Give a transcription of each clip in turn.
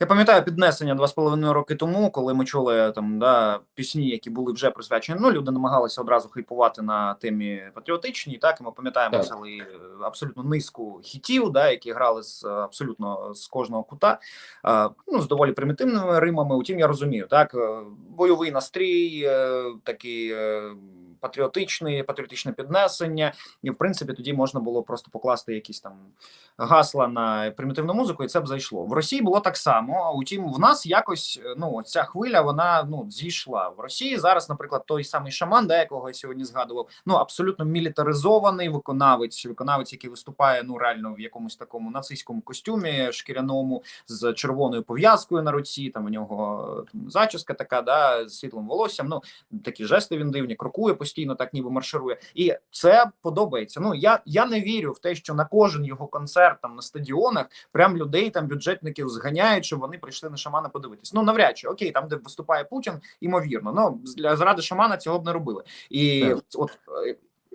Я пам'ятаю піднесення два з половиною роки тому, коли ми чули там да пісні, які були вже присвячені. Ну люди намагалися одразу хайпувати на темі патріотичній. Так і ми пам'ятаємо цілий е, абсолютно низку хітів, да, які грали з е, абсолютно з кожного кута. е, Ну з доволі примітивними римами. Утім, я розумію, так бойовий настрій, такий патріотичний, патріотичне піднесення, і в принципі тоді можна було просто покласти якісь там гасла на примітивну музику, і це б зайшло. В Росії було так само. Утім, в нас якось е, ну ця хвиля вона ну зійшла в Росії. Зараз, наприклад, той самий шаман, да, якого я сьогодні згадував, ну абсолютно мілітаризований виконавець, виконавець, який виступає ну реально в якомусь такому нацистському костюмі шкіряному з червоною пов'язкою на руці. Там у нього е, там, зачіска така, да, з світлим волоссям. Ну такі жести він дивні, крокує постійно, так ніби марширує, і це подобається. Ну я, я не вірю в те, що на кожен його концерт там на стадіонах прям людей там бюджетників зганяють, щоб вони прийшли на шамана подивитись. Ну навряд чи окей, там де виступає Путін, імовірно. Ну для заради шамана цього б не робили. І Так. от.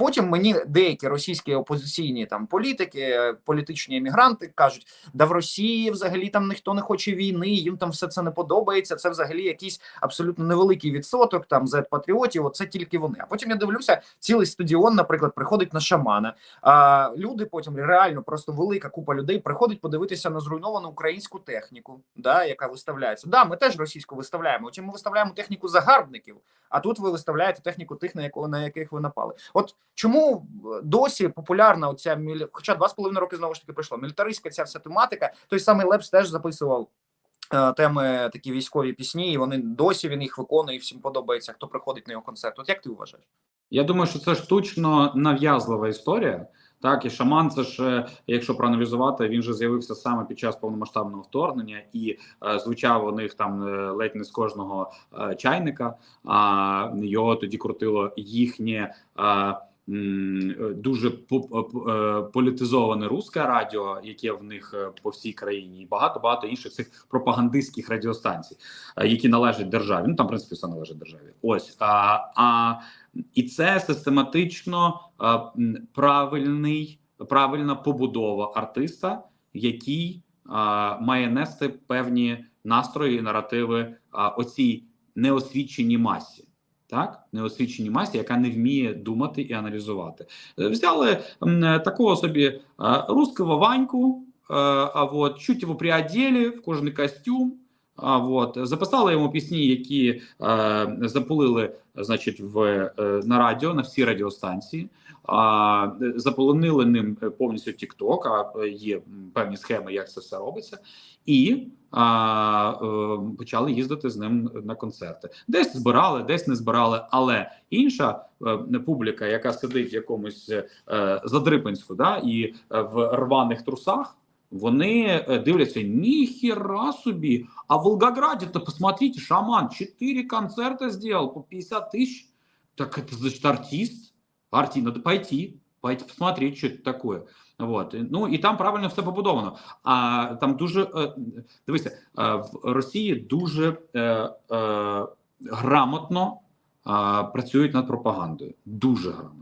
Потім мені деякі російські опозиційні там політики, політичні емігранти кажуть: да в Росії взагалі там ніхто не хоче війни, їм там все це не подобається. Це взагалі якийсь абсолютно невеликий відсоток там з патріотів. Оце тільки вони. А потім я дивлюся, цілий стадіон, наприклад, приходить на шамана. А люди потім реально просто велика купа людей приходить подивитися на зруйновану українську техніку, да, яка виставляється. Да, ми теж російську виставляємо. Утім, ми виставляємо техніку загарбників. А тут ви виставляєте техніку тих, на якого на яких ви напали. От чому е, досі популярна оця хоча два з половиною роки знову ж таки пройшло. Мілітаристська ця вся тематика. Той самий Лепс теж записував. е, Теми такі військові пісні, і вони досі він їх виконує, і всім подобається, хто приходить на його концерт. От як ти вважаєш? Я думаю, що це штучно нав'язлива історія. Так, і шаман, це ж, е, якщо проаналізувати, він же з'явився саме під час повномасштабного вторгнення і е, звучав у них там ледь не з кожного е, чайника. А його тоді крутило їхнє. Е, Дуже по- по- е, політизоване русське радіо, яке в них е, по всій країні, і багато багато інших цих пропагандистських радіостанцій, е, які належать державі. Ну там в принципі все належить державі. Ось а, а і це систематично правильний, правильна побудова артиста, який а, має нести певні настрої і наративи оцій неосвіченій масі. Так, неосвіченій масі, яка не вміє думати і аналізувати. Е, Взяли е, такого собі а, русского Ваньку, е, а вот чуть його приоділи в кожний костюм. А вот записали йому пісні, які е, запулили, значить, в е, на радіо на всі радіостанції. А е, заполонили ним е, повністю TikTok, а е, є певні схеми, як це все робиться, і а, е, почали їздити з ним на концерти. Десь збирали, десь не збирали. Але інша е, публіка, яка сидить в якомусь е, задрипанську, да, і е, в рваних трусах. Вони е, дивляться ніхіра собі. А в Волгограде-то посмотрите, шаман 4 концерта сделал по 50 тысяч. Так это значит артист. Арти, надо пойти, пойти посмотреть, что это такое. Вот. Ну і там правильно все побудовано. А там дуже е, дивися, е, в Росії дуже е, е, грамотно е, працюють над пропагандою. Дуже грамотно.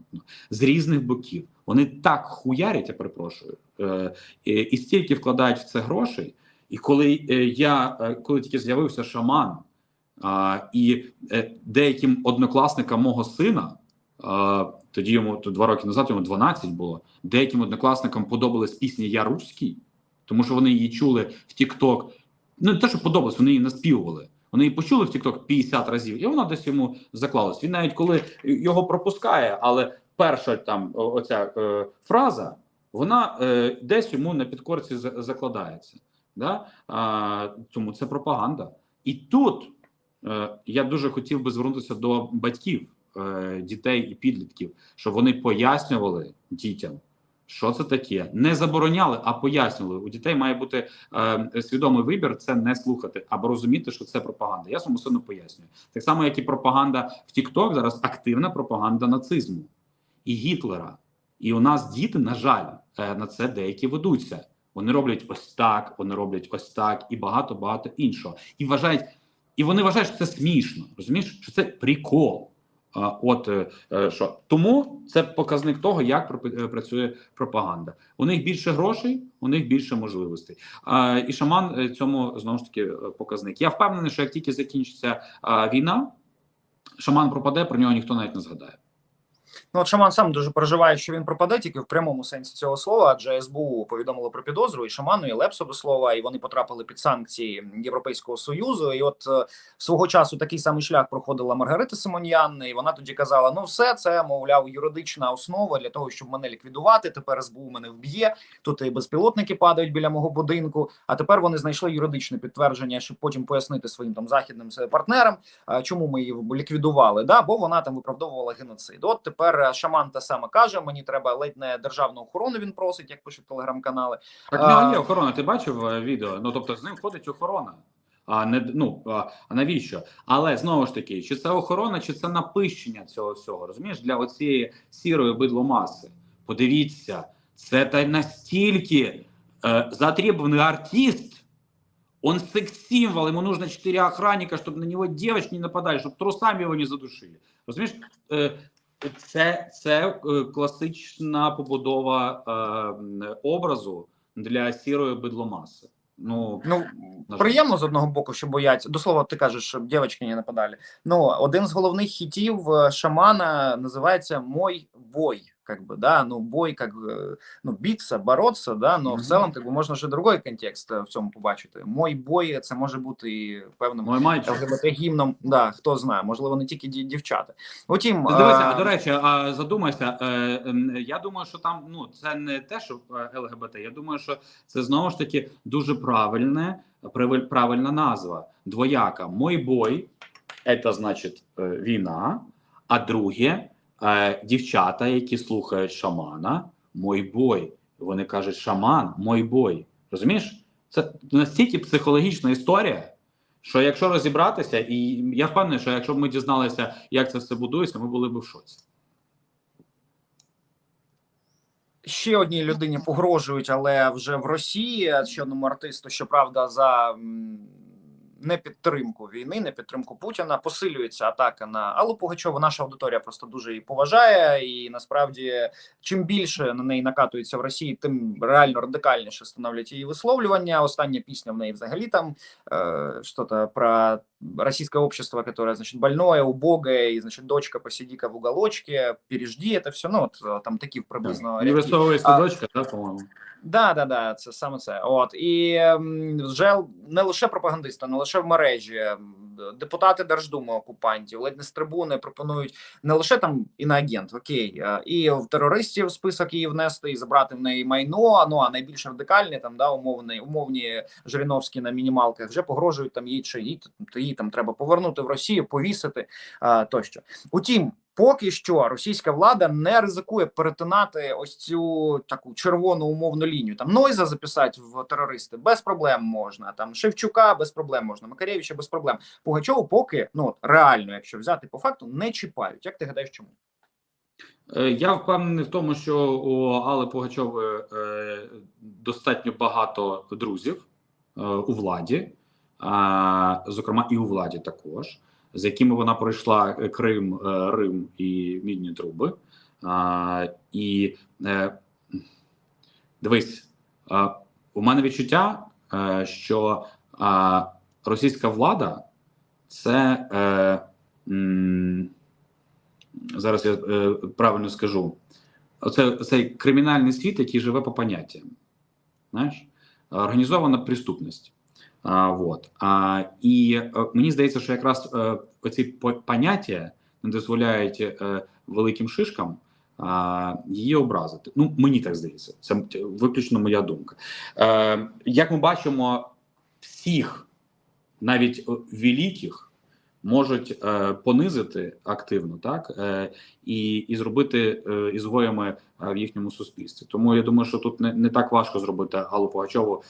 З різних боків. Вони так хуярять, я перепрошую, е, і, стільки вкладають в це грошей. І коли е, я е, коли тільки з'явився шаман, і деяким однокласникам мого сина, тоді йому два роки назад йому 12 було. Деяким однокласникам подобалась пісня Я руський, тому що вони її чули в TikTok. Ну, не те, що подобалось, вони її наспівували. Вони її почули в TikTok 50 разів, і вона десь йому заклалась. Він навіть коли його пропускає, але перша там оця е, фраза, вона е, десь йому на підкорці закладається. Да? А, тому це пропаганда. І тут е, я дуже хотів би звернутися до батьків е, дітей і підлітків, щоб вони пояснювали дітям, що це таке. Не забороняли, а пояснювали. У дітей має бути е, свідомий вибір це не слухати, або розуміти, що це пропаганда. Я своєму сину пояснюю. Так само, як і пропаганда в TikTok, зараз активна пропаганда нацизму і Гітлера. І у нас діти, на жаль, е, на це деякі ведуться. Вони роблять ось так, вони роблять ось так, і багато багато іншого. І вважають, і вони вважають, що це смішно. Розумієш, що це прикол. От е, е, що тому це показник того, як е, працює пропаганда. У них більше грошей, у них більше можливостей. І шаман цьому знову ж таки показник. Я впевнений, що як тільки закінчиться війна, шаман пропаде, про нього ніхто навіть не згадає. Ну, от Шаман сам дуже переживає, що він пропаде тільки в прямому сенсі цього слова, адже СБУ повідомило про підозру і Шаману, і Лепсу слова, і вони потрапили під санкції Європейського союзу. І от е, свого часу такий самий шлях проходила Маргарита Симоньян, і вона тоді казала: ну, все це мовляв юридична основа для того, щоб мене ліквідувати. Тепер СБУ мене вб'є. Тут і безпілотники падають біля мого будинку. А тепер вони знайшли юридичне підтвердження, щоб потім пояснити своїм там західним е, партнерам, чому ми її ліквідували. Да, бо вона там виправдовувала геноцид. От тепер е, шаман те саме каже: мені треба ледь не державну охорону. Він просить, як пишуть телеграм-канали. Так в А- нього є охорона. Ти бачив е, відео? Ну тобто з ним ходить охорона. А не ну а, а навіщо? Але знову ж таки, чи це охорона, чи це напищення цього всього? Розумієш, для оцієї сірої бидломаси. Подивіться, це та настільки е, затребований артист. Он секс-символ, ему нужно четыре охранника, чтобы на него девочки не нападали, чтобы трусами его не задушили. Розумієш, е, це, це е, класична побудова е, образу для сірої бидломаси. Ну, Ну приємно з одного боку, що бояться. До слова, ти кажеш, щоб дівчатки не нападали. Ну один з головних хітів е, шамана називається Мой бой Как бы, да, ну бой, как бы, ну биться, бороться, да, но в Мгм. цілому как бы, можна ще другий контекст е, в цьому побачити. Мой бой це може бути і певним мой мальчик. ЛГБТ гімном. Да, хто знає, можливо, не тільки ді- дівчата. Утім, Дивися, е, а, до речі, а задумайся. Е, ем, я думаю, що там ну це не те, що е, ЛГБТ. Я думаю, що це знову ж таки дуже правильне, правиль- правильна назва. Двояка. Мой бой це значить е, війна. А друге, е, дівчата, які слухають шамана, мой бой. Вони кажуть, шаман, мой бой. Розумієш? Це настільки психологічна історія. Що якщо розібратися, і я впевнений, що якщо б ми дізналися, як це все будується, ми були б в шоці. ще одній людині погрожують, але вже в Росії ще артисту, щоправда, за непідтримку війни, непідтримку Путіна посилюється атака на Аллу Пугачову. Наша аудиторія просто дуже її поважає, і насправді, чим більше на неї накатується в Росії, тим реально радикальніше становлять її висловлювання. Остання пісня в неї взагалі там е, что-то про российское общество, которое, значит, больное, убогое, и, значит, дочка, посиди-ка в уголочке, пережди это все, ну, от, э, там такі приблизно Да. висовує А- дочка, да, по-моєму. Да, да, да, це саме це. От і вже не лише пропагандиста, не лише в мережі, депутати Держдуми окупантів, ледь не з трибуни пропонують не лише там іноагент, окей, е, і в терористів список її внести і забрати в неї майно. Ну а найбільш радикальні там да умовні, умовні Жириновські на мінімалках вже погрожують там їй чи їй, їй там треба повернути в Росію, повісити а, тощо. Утім, поки що російська влада не ризикує перетинати ось цю таку червону умовну лінію. Там Нойза записати в терористи без проблем можна. Там Шевчука без проблем можна, Макарєвича без проблем. Пугачову поки ну реально, якщо взяти по факту, не чіпають. Як ти гадаєш, чому? Е, Я впевнений в тому, що у Алли Пугачової е, достатньо багато друзів е, у владі, зокрема і у владі також, з якими вона пройшла е, Крим, е, Рим і Мідні труби. І е, дивись, у мене відчуття, що російська влада це. Зараз я правильно скажу. Оце цей кримінальний світ, який живе по поняттям. Знаєш? Організована преступність. А, вот. а, і е, мені здається, що якраз е, оці поняття не дозволяють е, великим шишкам її образити. Ну, мені так здається, це виключно моя думка. Як ми бачимо, всіх, навіть великих, можуть е, понизити активно, так е, і, і зробити е, ізгоями в їхньому суспільстві. Тому я думаю, що тут не, не так важко зробити Галу Пугачову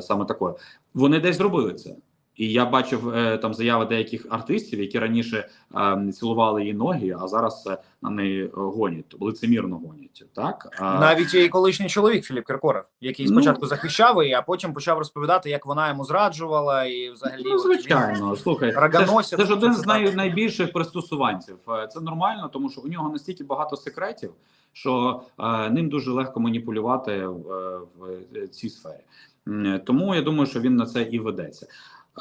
саме такою. Вони десь зробили це. І я бачив е, там заяви деяких артистів, які раніше е, цілували її ноги, а зараз е, на неї е, гонять, лицемірно гонять. Так Навіть її колишній чоловік Філіп Кіркоров, який Ну. спочатку захищав її, а потім почав розповідати, як вона йому зраджувала, і взагалі Ну, звичайно, слухай, це це ж один з най, найбільших пристосуванців. Це нормально, тому що у нього настільки багато секретів, що е, ним дуже легко маніпулювати в, е, в цій сфері. Тому я думаю, що він на це і ведеться.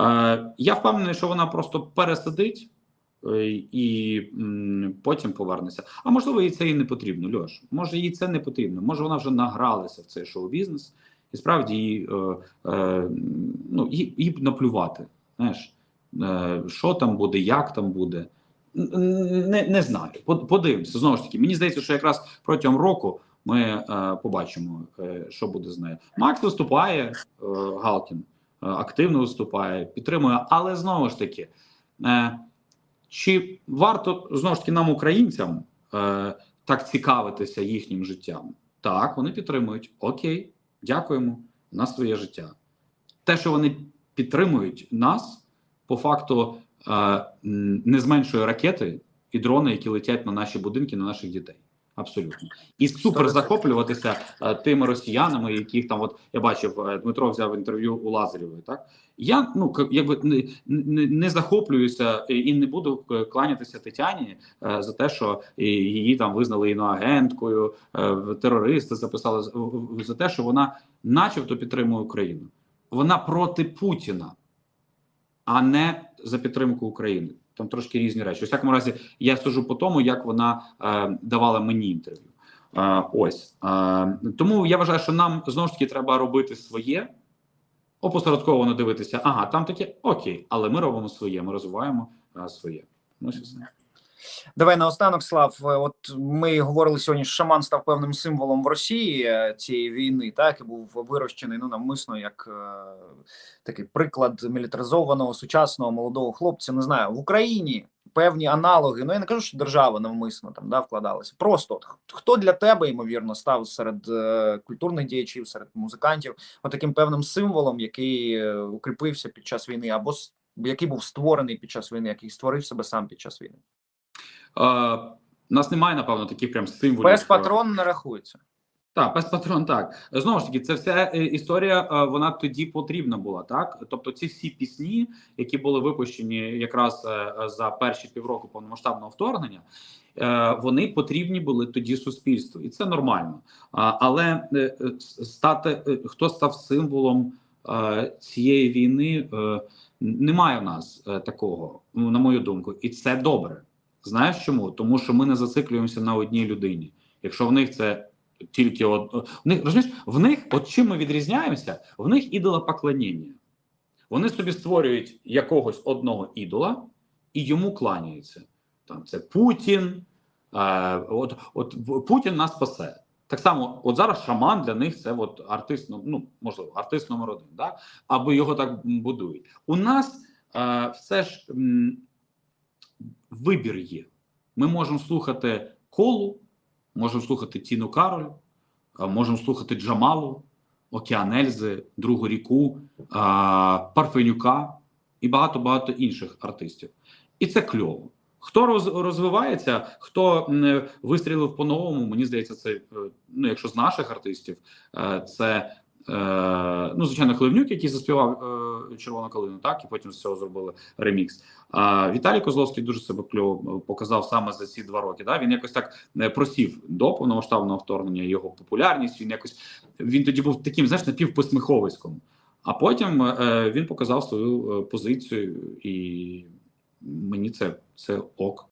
Е, я впевнений, що вона просто пересидить. е, І потім повернеться. А можливо, їй це і не потрібно. Льош. Може, їй це не потрібно. Може, вона вже награлася в цей шоу-бізнес, і справді їй, е, ну, їй, їй наплювати. Знаєш, що там буде, як там буде. Не, не знаю. Под- Подивимося. Знову ж таки, мені здається, що якраз протягом року ми побачимо, що буде з нею. Макс виступає, Галкін активно виступає, підтримує, але знову ж таки, е, чи варто знову ж таки нам, українцям, е, так цікавитися їхнім життям? Так, вони підтримують. Окей, дякуємо. У нас своє життя. Те, що вони підтримують нас, по факту е, не зменшує ракети і дрони, які летять на наші будинки, на наших дітей. Абсолютно, і супер захоплюватися е, тими росіянами, яких там, от я бачив, е, Дмитро взяв інтерв'ю у Лазарєвої. Так я ну якби не, не, захоплююся і- не буду е, кланятися Тетяні е, за те, що її там визнали іноагенткою, е, терористи записали за те, що вона, начебто, підтримує Україну. Вона проти Путіна, а не за підтримку України. Там трошки різні речі. У всякому разі, я сужу по тому, як вона е, давала мені інтерв'ю. Е, ось е, тому я вважаю, що нам знову ж таки треба робити своє, опосередковано дивитися. Ага, там таке окей, але ми робимо своє, ми розвиваємо е, своє. Ну, все. Давай наостанок, Слав. е, От ми говорили сьогодні, що шаман став певним символом в Росії е, цієї війни, так і був вирощений ну навмисно як е, такий приклад мілітаризованого сучасного молодого хлопця. Не знаю в Україні певні аналоги. Ну я не кажу, що держава навмисно там да вкладалася. Просто от, хто для тебе ймовірно став серед е, культурних діячів, серед музикантів, от таким певним символом, який е, укріпився під час війни, або який був створений під час війни, який створив себе сам під час війни. Е, у нас немає, напевно, таких прям символів. Без патрон не рахується. Так, без патрон, так знову ж таки, це вся е, історія. е, Вона тоді потрібна була, так тобто, ці всі пісні, які були випущені якраз е, за перші півроку повномасштабного вторгнення, вони потрібні були тоді суспільству, і це нормально. Але стати хто став символом цієї війни, немає в нас такого, на мою думку, і це добре. Знаєш чому? Тому що ми не зациклюємося на одній людині. Якщо в них це тільки от в них розумієш, в них, от чим ми відрізняємося, в них ідолопоклоніння. Вони собі створюють якогось одного ідола і йому кланяються. Там це Путін. Е, от, от Путін нас спасе. Так само, от зараз шаман для них це от артист, ну, ну можливо, артист номер один, да? або його так будують. У нас е, все ж м, вибір є. Ми можемо слухати колу, можемо слухати Тіну Кароль, можемо слухати Джамалу, Океан Ельзи, Другу ріку, Парфенюка і багато-багато інших артистів. І це кльово. Хто розвивається, хто вистрілив по-новому, мені здається, це е, ну, якщо з наших артистів, е, це ну, звичайно, Хливнюк, який заспівав е, червону калину, так і потім з цього зробили ремікс. А Віталій Козловський дуже себе кльово е, показав саме за ці два роки. Да? Він якось так е, просів до повномасштабного вторгнення його популярність. Він якось він тоді був таким, знаєш, напівпосміховиськом. А потім е, він показав свою е, позицію, і мені це, це ок.